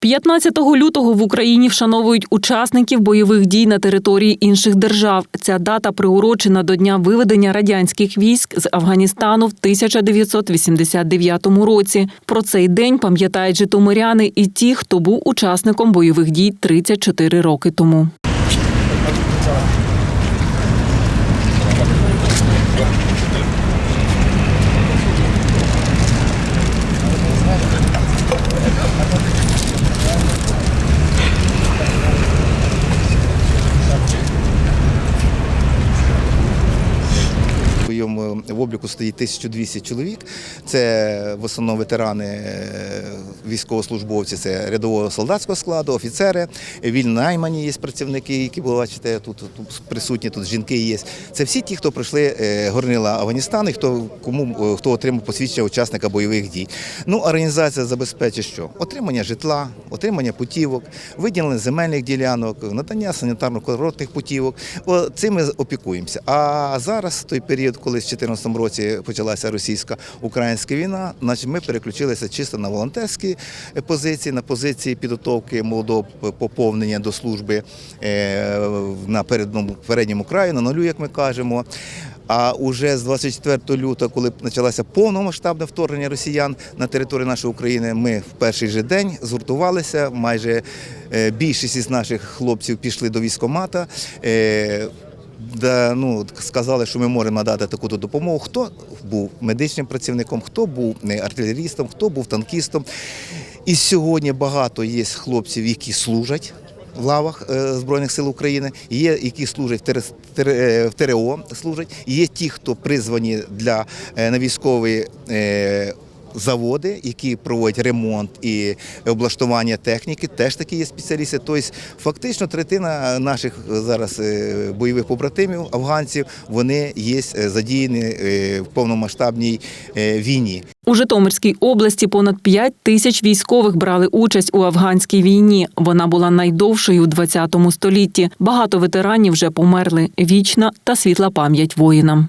15 лютого в Україні вшановують учасників бойових дій на території інших держав. Ця дата приурочена до дня виведення радянських військ з Афганістану в 1989 році. Про цей день пам'ятають житомиряни і ті, хто був учасником бойових дій 34 роки тому. У йому в обліку стоїть 1200 чоловік. Це в основному ветерани, е, військовослужбовці, це рядового солдатського складу, офіцери, вільно наймані є працівники, які ви бачите, тут, тут присутні, тут жінки є. Це всі ті, хто пройшли е, горнила Афганістану і хто, кому, е, хто отримав посвідчення учасника бойових дій. Ну, організація забезпечить що? Отримання житла, отримання путівок, виділення земельних ділянок, надання санітарно-курортних путівок. Цим ми опікуємося. А зараз, той період, коли 2014 році почалася російсько-українська війна, значить ми переключилися чисто на волонтерські е, позиції, на позиції підготовки молодого поповнення до служби е, на передньому, передньому краю, на нулю, як ми кажемо. А уже з 24 лютого, коли почалося повномасштабне вторгнення росіян на територію нашої України, ми в перший же день згуртувалися. Майже е, більшість із наших хлопців пішли до військкомата. Де, ну, сказали, що ми можемо надати таку допомогу. Хто був медичним працівником, хто був е, артилерістом, хто був танкістом. І сьогодні багато є хлопців, які служать. В лавах е, Збройних сил України є, які служать в ТР- ТР- е, ТРО, служать. Є ті, хто призвані для на військові заводи, які проводять ремонт і облаштування техніки, теж такі є спеціалісти. Тобто, фактично, третина наших зараз е, бойових побратимів, афганців, вони є е, задіяні е, в повномасштабній війні. У Житомирській області понад 5 тисяч військових брали участь у афганській війні. Вона була найдовшою у 20 столітті. Багато ветеранів вже померли. Вічна та світла пам'ять воїнам.